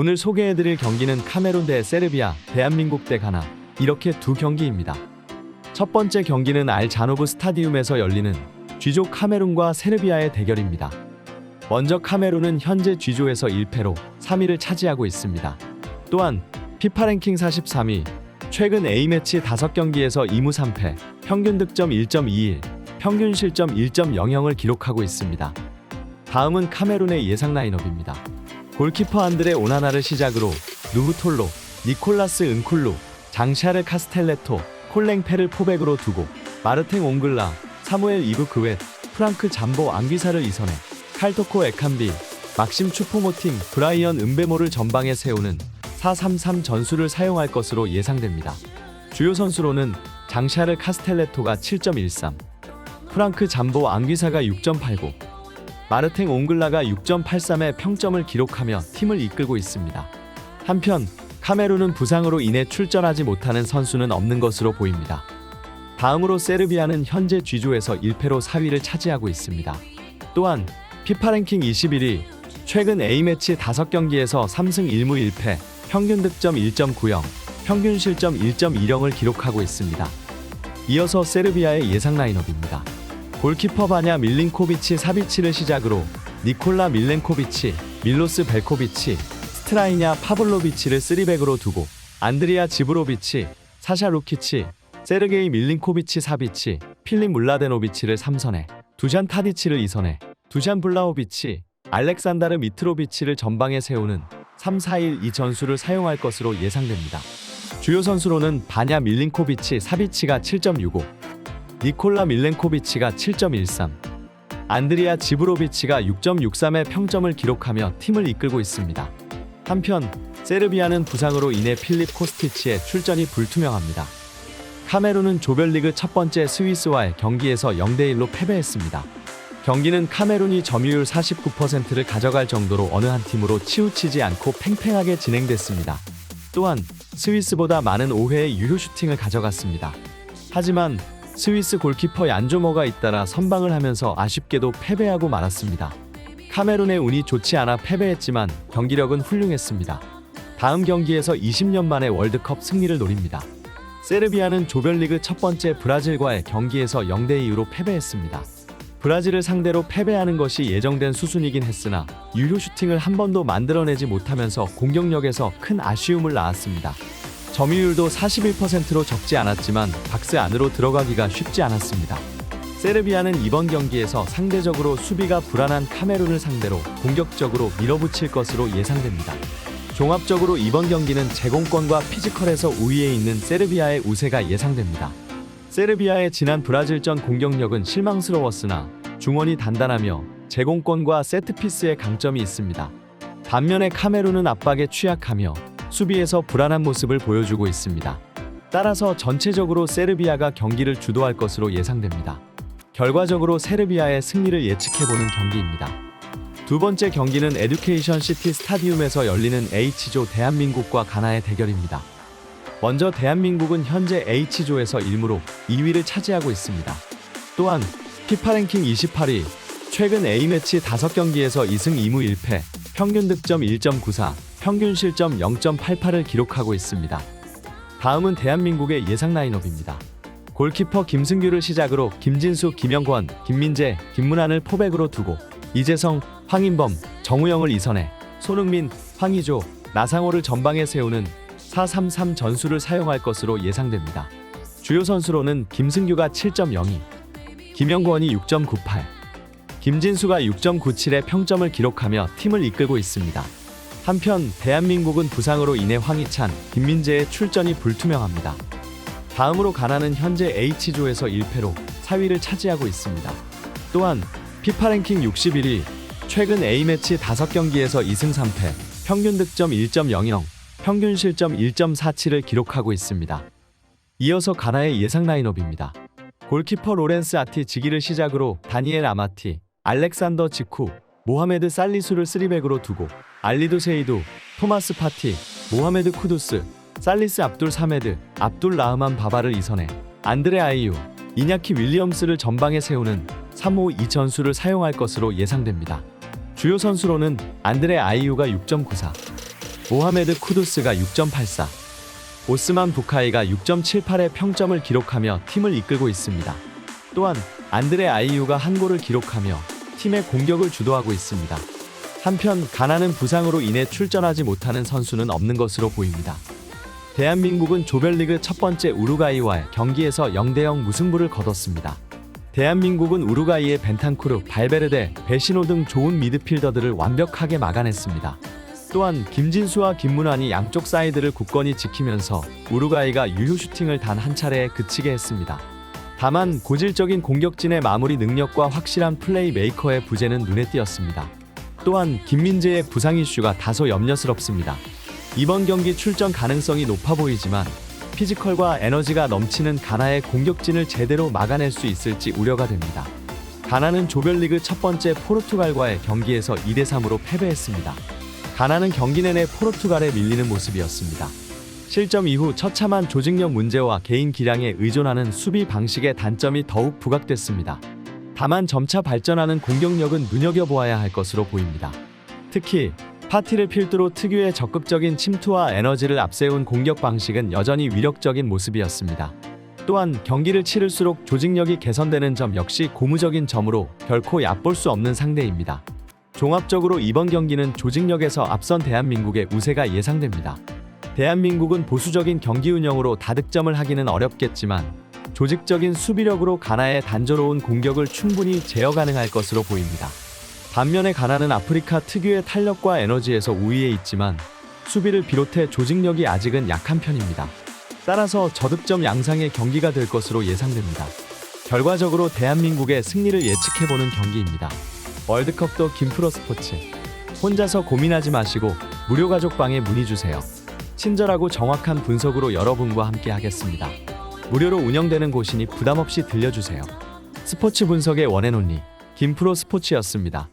오늘 소개해드릴 경기는 카메룬 대 세르비아, 대한민국 대 가나 이렇게 두 경기입니다. 첫 번째 경기는 알 자노브 스타디움에서 열리는 G조 카메룬과 세르비아의 대결입니다. 먼저 카메룬은 현재 G조에서 1패로 3위를 차지하고 있습니다. 또한 피파 랭킹 43위, 최근 A매치 5경기에서 2무 3패, 평균 득점 1.21, 평균 실점 1.00을 기록하고 있습니다. 다음은 카메룬의 예상 라인업입니다. 골키퍼 안드레 오나나를 시작으로 누후톨로, 니콜라스 은쿨루, 장샤르 카스텔레토, 콜랭페를 포백으로 두고 마르탱 옹글라, 사무엘 이브 그웻, 프랑크 잠보 앙귀사를 이선해 칼토코 에칸비, 막심 추포모팅, 브라이언 은베모를 전방에 세우는 433 전술을 사용할 것으로 예상됩니다. 주요 선수로는 장샤르 카스텔레토가 7.13, 프랑크 잠보 앙귀사가 6.89, 마르탱 옹글라가 6.83의 평점을 기록하며 팀을 이끌고 있습니다. 한편 카메룬은 부상으로 인해 출전하지 못하는 선수는 없는 것으로 보입니다. 다음으로 세르비아는 현재 G조에서 1패로 4위를 차지하고 있습니다. 또한 피파 랭킹 21위, 최근 A매치 5경기에서 3승 1무 1패, 평균 득점 1.90, 평균 실점 1.20을 기록하고 있습니다. 이어서 세르비아의 예상 라인업입니다. 골키퍼 바냐 밀린코비치 사비치를 시작으로 니콜라 밀렌코비치, 밀로스 벨코비치, 스트라이냐 파블로비치를 3백으로 두고 안드리아 지브로비치, 사샤 루키치, 세르게이 밀린코비치 사비치, 필립 물라데노비치를 3선에 두샨 타디치를 2선에 두샨 블라오비치, 알렉산다르 미트로비치를 전방에 세우는 3-4-1 이 전술을 사용할 것으로 예상됩니다. 주요 선수로는 바냐 밀린코비치 사비치가 7.65, 니콜라 밀렌코비치가 7.13, 안드리아 지브로비치가 6.63의 평점을 기록하며 팀을 이끌고 있습니다. 한편 세르비아는 부상으로 인해 필립 코스티치의 출전이 불투명합니다. 카메룬은 조별리그 첫 번째 스위스와의 경기에서 0대1로 패배했습니다. 경기는 카메룬이 점유율 49%를 가져갈 정도로 어느 한 팀으로 치우치지 않고 팽팽하게 진행됐습니다. 또한 스위스보다 많은 5회의 유효 슈팅을 가져갔습니다. 하지만 스위스 골키퍼 얀조머가 잇따라 선방을 하면서 아쉽게도 패배하고 말았습니다. 카메룬의 운이 좋지 않아 패배했지만 경기력은 훌륭했습니다. 다음 경기에서 20년 만에 월드컵 승리를 노립니다. 세르비아는 조별리그 첫 번째 브라질과의 경기에서 0대 2로 패배했습니다. 브라질을 상대로 패배하는 것이 예정된 수순이긴 했으나 유효 슈팅을 한 번도 만들어내지 못하면서 공격력에서 큰 아쉬움을 낳았습니다. 점유율도 41%로 적지 않았지만 박스 안으로 들어가기가 쉽지 않았습니다. 세르비아는 이번 경기에서 상대적으로 수비가 불안한 카메룬을 상대로 공격적으로 밀어붙일 것으로 예상됩니다. 종합적으로 이번 경기는 제공권과 피지컬에서 우위에 있는 세르비아의 우세가 예상됩니다. 세르비아의 지난 브라질전 공격력은 실망스러웠으나 중원이 단단하며 제공권과 세트피스의 강점이 있습니다. 반면에 카메룬은 압박에 취약하며 수비에서 불안한 모습을 보여주고 있습니다. 따라서 전체적으로 세르비아가 경기를 주도할 것으로 예상됩니다. 결과적으로 세르비아의 승리를 예측해보는 경기입니다. 두 번째 경기는 에듀케이션 시티 스타디움에서 열리는 H조 대한민국과 가나의 대결입니다. 먼저 대한민국은 현재 H조에서 1무로 2위를 차지하고 있습니다. 또한 피파 랭킹 28위, 최근 A매치 5경기에서 2승 2무 1패, 평균 득점 1.94, 평균 실점 0.88을 기록하고 있습니다. 다음은 대한민국의 예상 라인업입니다. 골키퍼 김승규를 시작으로 김진수, 김영권, 김민재, 김문환을 포백으로 두고 이재성, 황인범, 정우영을 이선해 손흥민, 황희조, 나상호를 전방에 세우는 4-3-3 전술을 사용할 것으로 예상됩니다. 주요 선수로는 김승규가 7.02, 김영권이 6.98, 김진수가 6.97의 평점을 기록하며 팀을 이끌고 있습니다. 한편 대한민국은 부상으로 인해 황희찬, 김민재의 출전이 불투명합니다. 다음으로 가나는 현재 H조에서 1패로 4위를 차지하고 있습니다. 또한 피파 랭킹 61위, 최근 A매치 5경기에서 2승 3패, 평균 득점 1.00, 평균 실점 1.47을 기록하고 있습니다. 이어서 가나의 예상 라인업입니다. 골키퍼 로렌스 아티 지기를 시작으로 다니엘 아마티, 알렉산더 지쿠, 모하메드 살리수를 3백으로 두고 알리도 세이도, 토마스 파티, 모하메드 쿠두스, 살리스 압둘 사메드, 압둘 라흐만 바바를 이선해 안드레 아이유, 이냐키 윌리엄스를 전방에 세우는 3-5-2 전술을 사용할 것으로 예상됩니다. 주요 선수로는 안드레 아이유가 6.94, 모하메드 쿠두스가 6.84, 오스만 부카이가 6.78의 평점을 기록하며 팀을 이끌고 있습니다. 또한 안드레 아이유가 한 골을 기록하며 팀의 공격을 주도하고 있습니다. 한편 가나는 부상으로 인해 출전하지 못하는 선수는 없는 것으로 보입니다. 대한민국은 조별리그 첫 번째 우루과이와의 경기에서 0대0 무승부를 거뒀습니다. 대한민국은 우루과이의 벤탄쿠르, 발베르데, 베시노 등 좋은 미드필더들을 완벽하게 막아냈습니다. 또한 김진수와 김문환이 양쪽 사이드를 굳건히 지키면서 우루과이가 유효 슈팅을 단 한 차례에 그치게 했습니다. 다만 고질적인 공격진의 마무리 능력과 확실한 플레이 메이커의 부재는 눈에 띄었습니다. 또한 김민재의 부상 이슈가 다소 염려스럽습니다. 이번 경기 출전 가능성이 높아 보이지만 피지컬과 에너지가 넘치는 가나의 공격진을 제대로 막아낼 수 있을지 우려가 됩니다. 가나는 조별리그 첫 번째 포르투갈과의 경기에서 2대 3으로 패배했습니다. 가나는 경기 내내 포르투갈에 밀리는 모습이었습니다. 실점 이후 처참한 조직력 문제와 개인 기량에 의존하는 수비 방식의 단점이 더욱 부각됐습니다. 다만 점차 발전하는 공격력은 눈여겨보아야 할 것으로 보입니다. 특히 파티를 필두로 특유의 적극적인 침투와 에너지를 앞세운 공격 방식은 여전히 위력적인 모습이었습니다. 또한 경기를 치를수록 조직력이 개선되는 점 역시 고무적인 점으로 결코 얕볼 수 없는 상대입니다. 종합적으로 이번 경기는 조직력에서 앞선 대한민국의 우세가 예상됩니다. 대한민국은 보수적인 경기 운영으로 다득점을 하기는 어렵겠지만 조직적인 수비력으로 가나의 단조로운 공격을 충분히 제어 가능할 것으로 보입니다. 반면에 가나는 아프리카 특유의 탄력과 에너지에서 우위에 있지만 수비를 비롯해 조직력이 아직은 약한 편입니다. 따라서 저득점 양상의 경기가 될 것으로 예상됩니다. 결과적으로 대한민국의 승리를 예측해보는 경기입니다. 월드컵도 김프로 스포츠. 혼자서 고민하지 마시고 무료 가족방에 문의 주세요. 친절하고 정확한 분석으로 여러분과 함께 하겠습니다. 무료로 운영되는 곳이니 부담 없이 들려주세요. 스포츠 분석의 원앤 온리 김프로 스포츠였습니다.